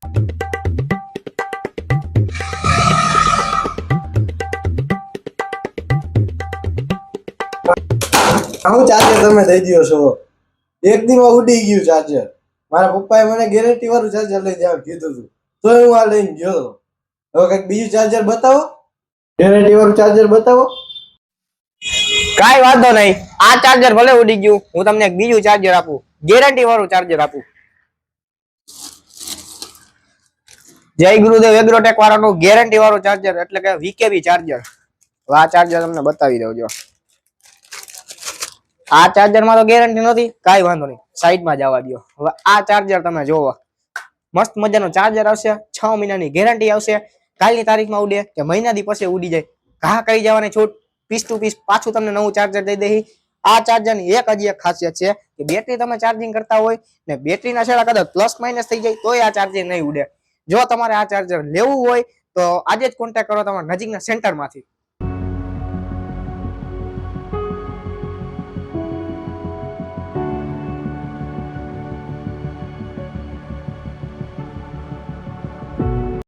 આવું ચાર્જર તમે દઈ દ્યો છો. એક દીમાં ઉડી ગયું ચાર્જર મારા પપ્પાએ મને ગેરંટી વાળું ચાર્જર લઈ દેવાનું કીધું હતું તો હું આ લઈને ગયો. હવે કંઈક બીજું ચાર્જર બતાવો. ગેરંટી વાળું ચાર્જર બતાવો. કાઈ વાંધો નહીં. આ ચાર્જર ભલે ઉડી ગયું. હું તમને બીજું ચાર્જર આપું. ગેરંટી વાળું ચાર્જર આપું. જય ગુરુદેવ એગ્રોટેક વાળાનું ગેરંટી વાળું ચાર્જર એટલે કે વીકેબી ચાર્જર આ ચાર્જર તમને બતાવી દઉં, જો. આ ચાર્જરમાં તો ગેરંટી નથી, કાંઈ વાંધો નહીં. સાઈડમાં જવા દો. આ ચાર્જર તમે જોવો. મસ્ત મજાનું ચાર્જર આવશે, છ મહિનાની ગેરંટી આવશે. કાલની તારીખમાં ઉડે, કે મહિના દી પછી ઉડી જાય. ઘા કરી જવાની છૂટ પીસ ટુ પીસ પાછું તમને નવું ચાર્જર દઈ દઈ. આ ચાર્જરની એક હજી એક ખાસિયત છે કે બેટરી તમે ચાર્જિંગ કરતા હોય ને બેટરીના છેડા કદાચ પ્લસ માઇનસ થઈ જાય, તોય આ ચાર્જિંગ નહીં ઉડે. જો તમારે આ ચાર્જર લેવું હોય તો આજે જ કોન્ટેક્ટ કરો તમારા નજીકના સેન્ટરમાંથી